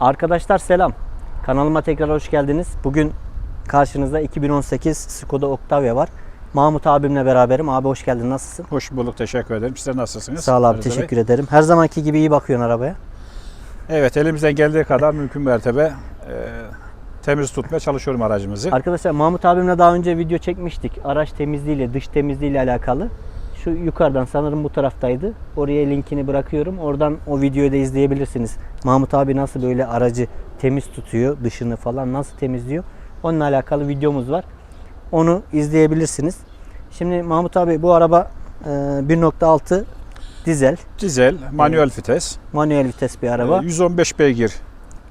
Arkadaşlar selam. Kanalıma tekrar hoş geldiniz. Bugün karşınızda 2018 Skoda Octavia var. Mahmut abimle beraberim. Abi hoş geldin. Nasılsın? Hoş bulduk, teşekkür ederim. Sizler nasılsınız? Sağ ol abi. Rıza Bey? Teşekkür ederim. Her zamanki gibi iyi bakıyorsun arabaya. Evet, elimizden geldiği kadar mümkün mertebe e, temiz tutmaya çalışıyorum aracımızı. Arkadaşlar Mahmut abimle daha önce video çekmiştik. Araç temizliğiyle, dış temizliğiyle alakalı. Şu yukarıdan sanırım bu taraftaydı. Oraya linkini bırakıyorum. Oradan o videoyu da izleyebilirsiniz. Mahmut abi nasıl böyle aracı temiz tutuyor, dışını falan nasıl temizliyor. Onunla alakalı videomuz var. Onu izleyebilirsiniz. Şimdi Mahmut abi bu araba e, 1.6 dizel, Dizel, manuel vites, manuel vites bir e, araba. 115 beygir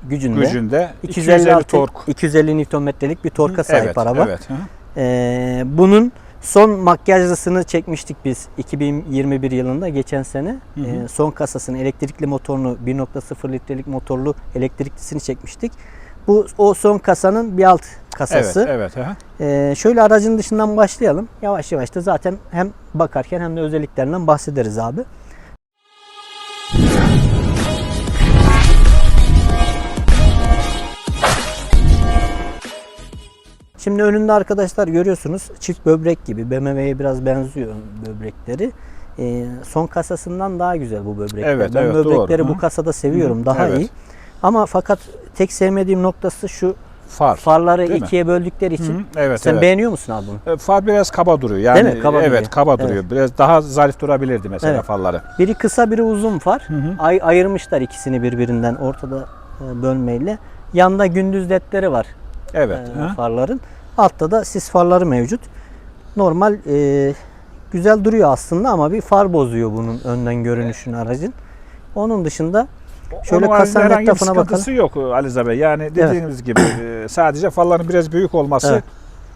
gücünde. gücünde, 256 250 tork. 250 Nm'lik bir torka sahip evet, araba. Evet, hı. Ee, bunun son makyajlısını çekmiştik biz 2021 yılında geçen sene. Hı hı. Ee, son kasasını elektrikli motorunu 1.0 litrelik motorlu elektriklisini çekmiştik. Bu o son kasanın bir alt kasası. Evet, evet. Ee, şöyle aracın dışından başlayalım. Yavaş yavaş da zaten hem bakarken hem de özelliklerinden bahsederiz abi. Şimdi önünde arkadaşlar görüyorsunuz çift böbrek gibi BMW'ye biraz benziyor böbrekleri. Ee, son kasasından daha güzel bu böbrekler. Evet, ben evet, böbrekleri doğru. bu Hı. kasada seviyorum. Daha evet. iyi. Ama fakat tek sevmediğim noktası şu Far. farları Değil mi? ikiye böldükleri Hı için. hı, Evet, Sen evet. beğeniyor musun abi bunu? E, Far biraz kaba duruyor. Yani Değil mi? Kaba evet, duruyor. kaba Evet. duruyor. Biraz daha zarif durabilirdi mesela Evet. farları. Biri kısa biri uzun far. Hı hı. Ay, ayırmışlar ikisini birbirinden ortada e, bölmeyle. Yanda gündüz ledleri var Evet. e, farların. Altta da sis farları mevcut. Normal e, güzel duruyor aslında ama bir far bozuyor bunun önden görünüşünü aracın. Onun dışında şöyle Onun kasanın etrafına bakalım. yok Ali Rıza Bey. Yani dediğimiz gibi e, sadece falların biraz büyük olması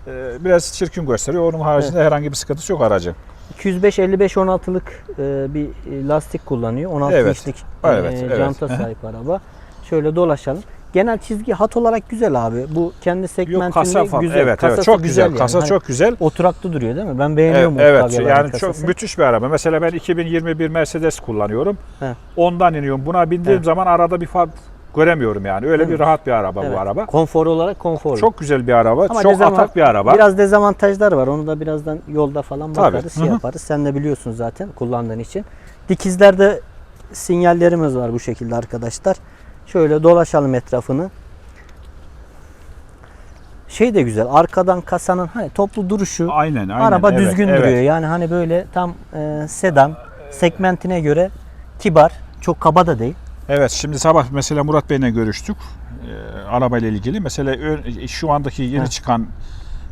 e, biraz çirkin gösteriyor. Onun haricinde herhangi bir sıkıntısı yok aracın. 205-55 16'lık e, bir lastik kullanıyor. 16 Evet. inçlik Evet, e, evet. sahip araba. Şöyle dolaşalım. Genel çizgi hat olarak güzel abi. Bu kendi segmentinde Yok kasa falan. güzel. Evet, Kasası evet. Çok güzel. yani. Kasa Hani çok güzel. Oturaklı duruyor değil mi? Ben Evet, beğeniyorum evet. Octavia'ların yani kasası. çok müthiş bir araba. Mesela ben 2021 Mercedes kullanıyorum. He. Ondan iniyorum. Buna bindiğim Evet. zaman arada bir fark göremiyorum yani. Öyle Değil bir rahat bir araba Evet. bu araba. Konfor olarak konforlu. Çok güzel bir araba. Ama çok atak bir araba. Biraz dezavantajlar var. Onu da birazdan yolda falan Tabii. bakarız, şey Hı hı. yaparız. Sen de biliyorsun zaten kullandığın için. Dikizlerde sinyallerimiz var bu şekilde arkadaşlar. Şöyle dolaşalım etrafını. Şey de güzel. Arkadan kasanın hani toplu duruşu. Aynen, aynen. araba evet, düzgün evet. duruyor. Yani hani böyle tam e, sedan segmentine göre kibar. Çok kaba da değil. Evet şimdi sabah mesela Murat Bey'le görüştük e, arabayla ilgili. Mesela ön- şu andaki yeni Heh. çıkan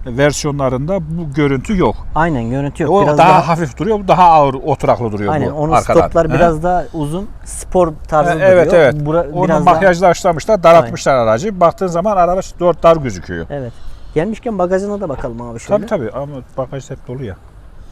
versiyonlarında bu görüntü yok. Aynen görüntü yok. O Biraz daha, daha hafif duruyor, bu daha ağır oturaklı duruyor Aynen bu onun arkadan. stoplar He? biraz daha uzun spor tarzı Ha, duruyor. Evet evet. Bura- Onu biraz daha- makyajlaştırmışlar, daraltmışlar aracı. Baktığın zaman araba dört dar gözüküyor. Evet. Gelmişken bagajına da bakalım abi şöyle. Tabii tabii ama bagaj hep dolu ya.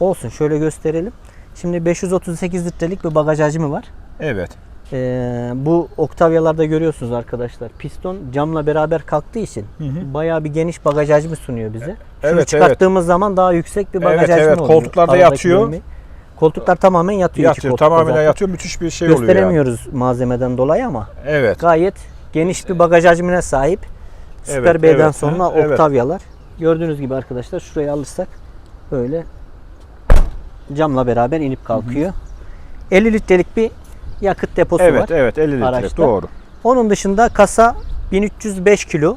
Olsun şöyle gösterelim. Şimdi 538 litrelik bir bagaj hacmi var. Evet. Ee, bu Octavia'larda görüyorsunuz arkadaşlar. Piston camla beraber kalktığı için Hı hı. bayağı bir geniş bagaj hacmi sunuyor bize. Şunu evet, çıkarttığımız zaman daha yüksek bir bagaj Evet, hacmi evet. oluyor. Koltuklarda yatıyor. bölmeyi. Koltuklar tamamen yatıyor. Yatıyor, tamamen zaten. yatıyor. Müthiş bir şey oluyor yani. Gösteremiyoruz malzemeden dolayı ama Evet. gayet geniş bir bagaj hacmine sahip. Super Evet, B'den evet. sonra Hı, evet. Octavia'lar. Gördüğünüz gibi arkadaşlar şuraya alırsak böyle camla beraber inip kalkıyor. 50 litrelik bir yakıt deposu Evet, var. evet 50 litre araçta. doğru. Onun dışında kasa 1305 kilo.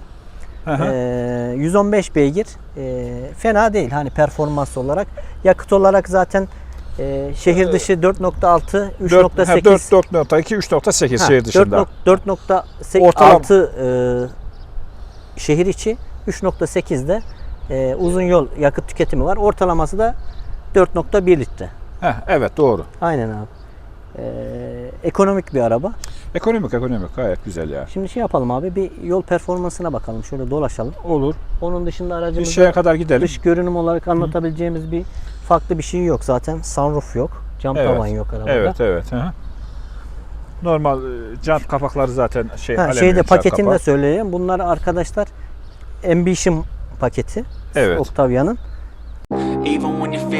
Hı. Ee, 115 beygir. Ee, fena değil hani performans olarak. Yakıt olarak zaten e, şehir dışı 4.6, 3.8 4.2, 3.8 Ha, şehir dışında. 4.6 e, şehir içi 3.8'de e, uzun yol yakıt tüketimi var. Ortalaması da 4.1 litre. Heh, evet doğru. Aynen abi. E, ekonomik bir araba. Ekonomik ekonomik gayet güzel ya. Şimdi şey yapalım abi bir yol performansına bakalım. Şöyle dolaşalım. Olur. Onun dışında Bir aracımızda şeye kadar gidelim. dış görünüm olarak anlatabileceğimiz bir farklı bir şey yok zaten. Sunroof yok. Cam Evet. tavan yok arabada. Evet evet. Hı hı. Normal e, jant kapakları zaten şey Ha, alüminyum şeyde jant paketini de kapağı. söyleyeyim. Bunlar arkadaşlar Ambition paketi. Evet. Octavia'nın.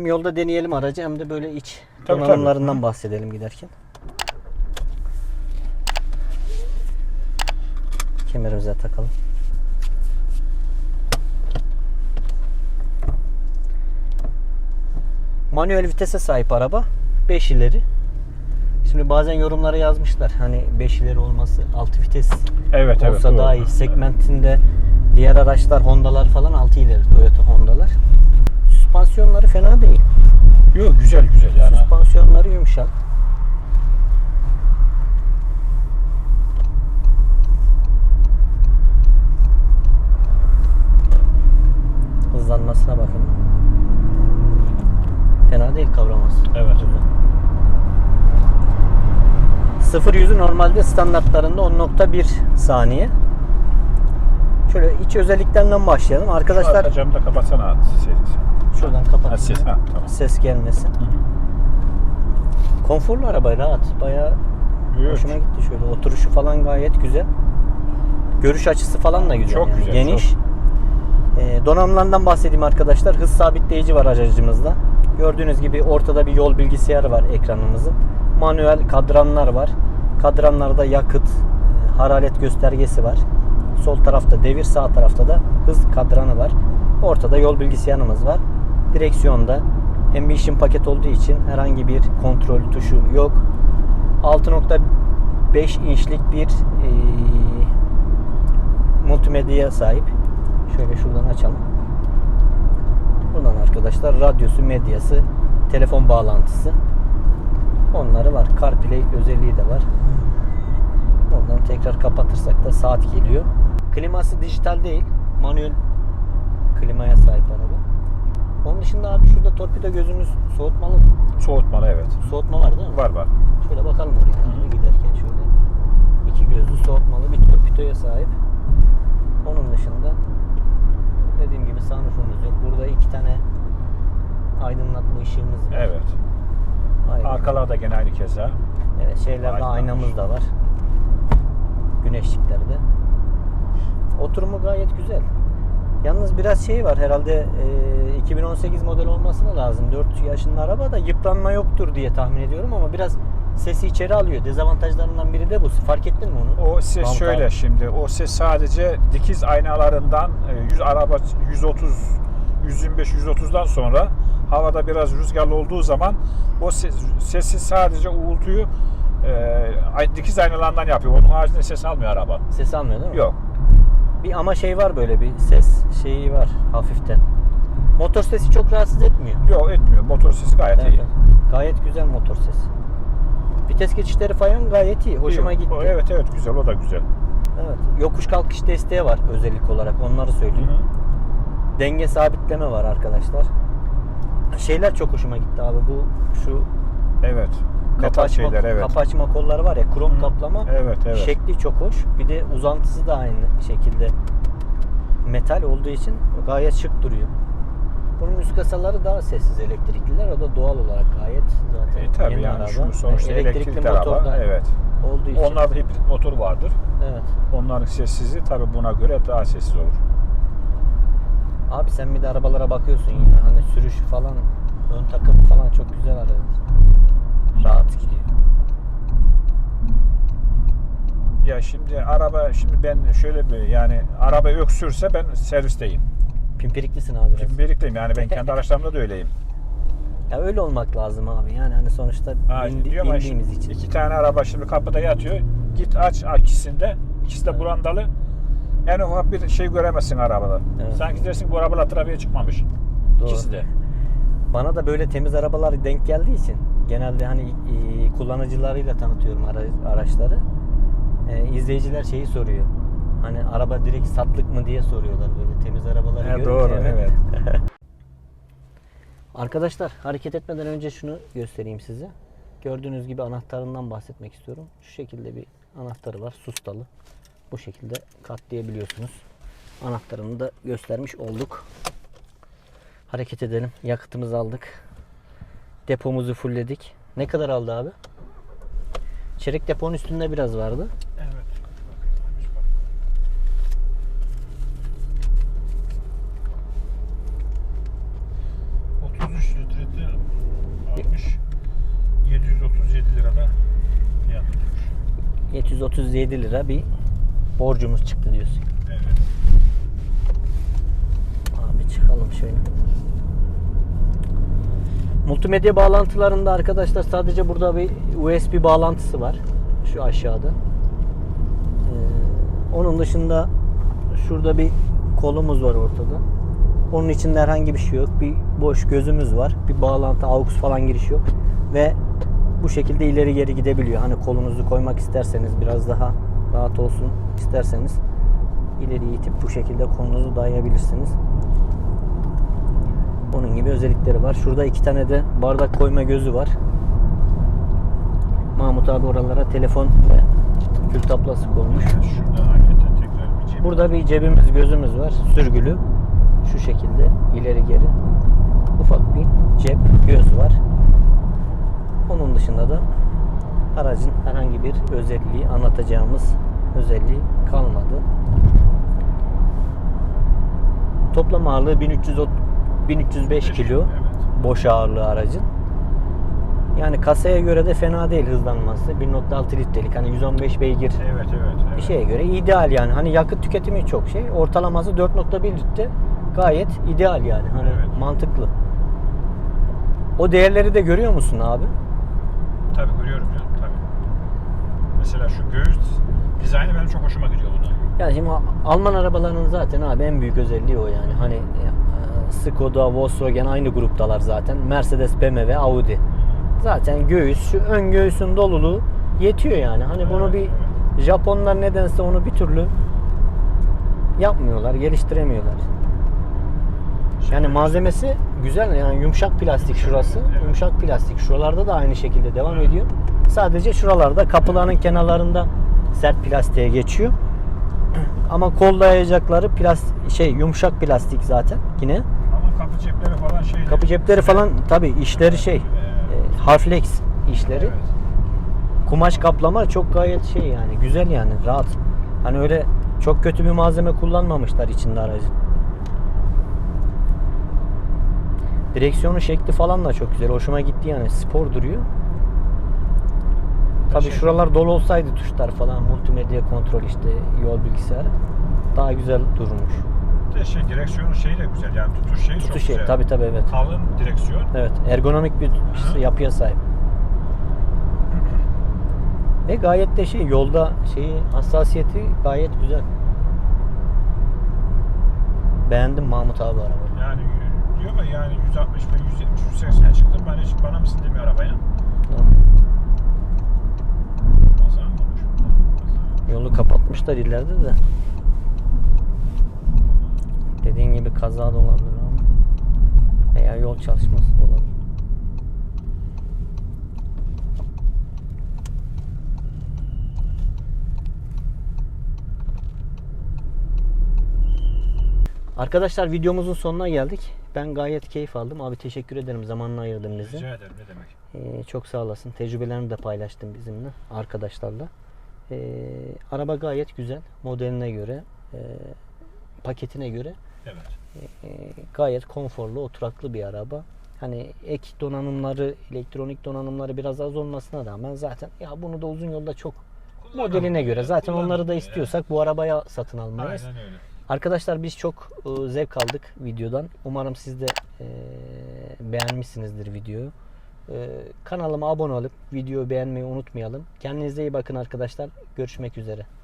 Hem yolda deneyelim aracı hem de böyle iç Tabii, donanımlarından tabii. bahsedelim giderken. Kemerimize takalım. Manuel vitese sahip araba. 5 ileri. Şimdi bazen yorumlara yazmışlar. Hani 5 ileri olması 6 vites Evet evet. olsa doğru. daha iyi. Segmentinde diğer araçlar Honda'lar falan 6 ileri Toyota Honda'lar. Süspansiyonları fena değil. Yok güzel güzel yani. Süspansiyonları yumuşak. Hızlanmasına bakın. Fena değil kavraması. Evet. 0 yüzü normalde standartlarında 10.1 saniye. Şöyle iç özelliklerinden başlayalım. Arkadaşlar Arka camı da kapatsana. Ses. Şuradan Ha, kapat. ses. Ha, tamam. Ses gelmesin. Konforlu araba rahat. Bayağı Evet. hoşuma gitti şöyle. Oturuşu falan gayet güzel. Görüş açısı falan da güzel. Çok yani. güzel, Geniş. Ee, donanımlarından bahsedeyim arkadaşlar. Hız sabitleyici var aracımızda. Gördüğünüz gibi ortada bir yol bilgisayarı var ekranımızın. Manuel kadranlar var. Kadranlarda yakıt, e, hararet göstergesi var. Sol tarafta devir, sağ tarafta da hız kadranı var. Ortada yol bilgisayarımız var. Direksiyonda Ambition paket olduğu için herhangi bir kontrol tuşu yok. 6.5 inçlik bir e, multimedyaya sahip. Şöyle şuradan açalım. Buradan arkadaşlar radyosu, medyası, telefon bağlantısı onları var. CarPlay özelliği de var. Oradan tekrar kapatırsak da saat geliyor. Kliması dijital değil. Manuel klimaya sahip araba. Onun dışında abi şurada torpido gözümüz soğutmalı mı? Soğutmalı evet. Soğutma var değil mi? Var var. Şöyle bakalım oraya abi giderken şöyle. iki gözlü soğutmalı bir torpidoya sahip. Onun dışında dediğim gibi sunroofumuz yok. Burada iki tane aydınlatma ışığımız var. Evet. Aydın. Arkalarda gene aynı keza. Evet şeylerde aynamız da var. Güneşliklerde. Oturumu gayet güzel. Yalnız biraz şey var herhalde e, 2018 model olmasına lazım. 4 yaşında araba da yıpranma yoktur diye tahmin ediyorum ama biraz sesi içeri alıyor. Dezavantajlarından biri de bu. Fark ettin mi onu? O ses Mahmut şöyle abi. şimdi. O ses sadece dikiz aynalarından e, 100 araba 130 125 130'dan sonra havada biraz rüzgarlı olduğu zaman o ses, sesi sadece uğultuyu e, dikiz aynalarından yapıyor. Onun haricinde ses almıyor araba. Ses almıyor değil mi? Yok. Bir ama şey var böyle bir ses şeyi var hafiften. Motor sesi çok rahatsız etmiyor. Yok etmiyor. Motor sesi gayet Evet, iyi. evet. Gayet güzel motor sesi. Vites geçişleri falan gayet iyi. Hoşuma İyi. gitti. O, evet evet güzel o da güzel. Evet. Yokuş kalkış desteği var özellik olarak. Onları söyleyeyim. Denge sabitleme var arkadaşlar. Şeyler çok hoşuma gitti abi. Bu şu Evet. Kapı Metal şeyler evet. kapı açma kolları var ya krom Hı. kaplama. Evet evet. Şekli çok hoş. Bir de uzantısı da aynı şekilde metal olduğu için gayet şık duruyor. Bunun üst kasaları daha sessiz elektrikliler. O da doğal olarak gayet zaten E, tabii yeni yani araba. sonuçta elektrikli, araba. motorda Evet. olduğu için. Onlarda hibrit motor vardır. Evet. Onların sessizliği tabii buna göre daha sessiz olur. Abi sen bir de arabalara bakıyorsun yine hani sürüş falan ön takım falan çok güzel araba. Rahat gidiyor. Ya şimdi araba şimdi ben şöyle bir yani araba öksürse ben servisteyim. Pimpiriklisin abi biraz. Şimdi birlikteyim yani ben kendi araçlarımda da öyleyim. Ya öyle olmak lazım abi. Yani hani sonuçta Ha, bindi- diyorum ya bindiğimiz şimdi için. iki tane araba şimdi kapıda yatıyor. Git aç ikisinde. İkisi de brandalı. En ufak bir şey göremezsin arabada. Evet. Sanki dersin bu arabalar trafiğe çıkmamış. Doğru. İkisi de. Bana da böyle temiz arabalar denk geldiği için genelde hani e, kullanıcılarıyla tanıtıyorum ara- araçları. E, izleyiciler şeyi soruyor. Hani araba direkt satlık mı diye soruyorlar böyle temiz arabaları görünce doğru, hemen. evet. Arkadaşlar hareket etmeden önce şunu göstereyim size. Gördüğünüz gibi anahtarından bahsetmek istiyorum. Şu şekilde bir anahtarı var sustalı. Bu şekilde katlayabiliyorsunuz. Anahtarını da göstermiş olduk. Hareket edelim. Yakıtımızı aldık. Depomuzu fullledik. Ne kadar aldı abi? Çelik deponun üstünde biraz vardı. Evet. 33 litrede almış. 737 lirada fiyat tutmuş. 737 lira bir borcumuz çıktı diyorsun. Evet. Abi çıkalım şöyle. Multimedya bağlantılarında arkadaşlar sadece burada bir USB bağlantısı var. Şu aşağıda. Ee, onun dışında şurada bir kolumuz var ortada. Onun içinde herhangi bir şey yok. Bir boş gözümüz var. Bir bağlantı, AUX falan giriş yok. Ve bu şekilde ileri geri gidebiliyor. Hani kolunuzu koymak isterseniz biraz daha rahat olsun isterseniz ileri itip bu şekilde kolunuzu dayayabilirsiniz. Onun gibi özellikleri var. Şurada iki tane de bardak koyma gözü var. Mahmut abi oralara telefon ve kül tablası koymuş. Burada bir cebimiz gözümüz var. Sürgülü. Şu şekilde ileri geri. Ufak bir cep göz var. Onun dışında da aracın herhangi bir özelliği anlatacağımız özelliği kalmadı. Toplam ağırlığı 1300 1305 kilo boş ağırlığı aracın. Yani kasaya göre de fena değil hızlanması. 1.6 litrelik hani 115 beygir Evet, evet, evet. bir şeye göre ideal yani. Hani yakıt tüketimi çok şey. Ortalaması 4.1 litre gayet ideal yani. Hani Evet. mantıklı. O değerleri de görüyor musun abi? Tabii görüyorum ya, tabii. Mesela şu göğüs dizaynı benim çok hoşuma gidiyor buna. Yani şimdi Alman arabalarının zaten abi en büyük özelliği o yani. Hani Skoda, Volkswagen aynı gruptalar zaten. Mercedes, BMW, Audi. Zaten göğüs, şu ön göğsün doluluğu yetiyor yani. Hani bunu bir Japonlar nedense onu bir türlü yapmıyorlar, geliştiremiyorlar. Yani malzemesi güzel yani yumuşak plastik şurası. Yumuşak plastik. Şuralarda da aynı şekilde devam ediyor. Sadece şuralarda kapıların kenarlarında sert plastiğe geçiyor. Ama kol dayayacakları plastik şey yumuşak plastik zaten yine. Ama kapı cepleri falan şey. Kapı cepleri falan tabi işleri şey e, Harflex işleri. Evet. Kumaş kaplama çok gayet şey yani güzel yani rahat. Hani öyle çok kötü bir malzeme kullanmamışlar içinde aracın. Direksiyonun şekli falan da çok güzel. Hoşuma gitti yani. Spor duruyor. Tabi Şey- şuralar dolu olsaydı tuşlar falan multimedya kontrol işte yol bilgisayarı daha güzel durmuş. Bir de şey direksiyonun şeyi de güzel yani tutuş şeyi çok Tutuş şey güzel. tabi tabi evet. Kalın direksiyon. Evet ergonomik bir Hı. yapıya sahip. Ve gayet de şey yolda şeyi hassasiyeti gayet güzel. Beğendim Mahmut abi arabayı. Yani diyor mu yani 160 ve 170 180 çıktım ben hiç bana mısın demiyor arabaya. O zaman olmuş. Yolu kapatmışlar ileride de. Dediğin gibi kaza da olabilir ama. Veya yol çalışması da olabilir. Arkadaşlar videomuzun sonuna geldik. Ben gayet keyif aldım. Abi teşekkür ederim zamanını ayırdın bize. Rica ederim ne demek. Ee, çok sağ olasın. Tecrübelerini de paylaştın bizimle, arkadaşlarla. Ee, araba gayet güzel. Modeline göre, e, paketine göre Evet. e, gayet konforlu, oturaklı bir araba. Hani ek donanımları, elektronik donanımları biraz az olmasına rağmen zaten ya bunu da uzun yolda çok modeline göre zaten onları da istiyorsak bu arabaya satın almayız. Aynen öyle. Arkadaşlar biz çok e, zevk aldık videodan. Umarım siz de e, beğenmişsinizdir videoyu. Ee, kanalıma abone olup videoyu beğenmeyi unutmayalım. Kendinize iyi bakın arkadaşlar. Görüşmek üzere.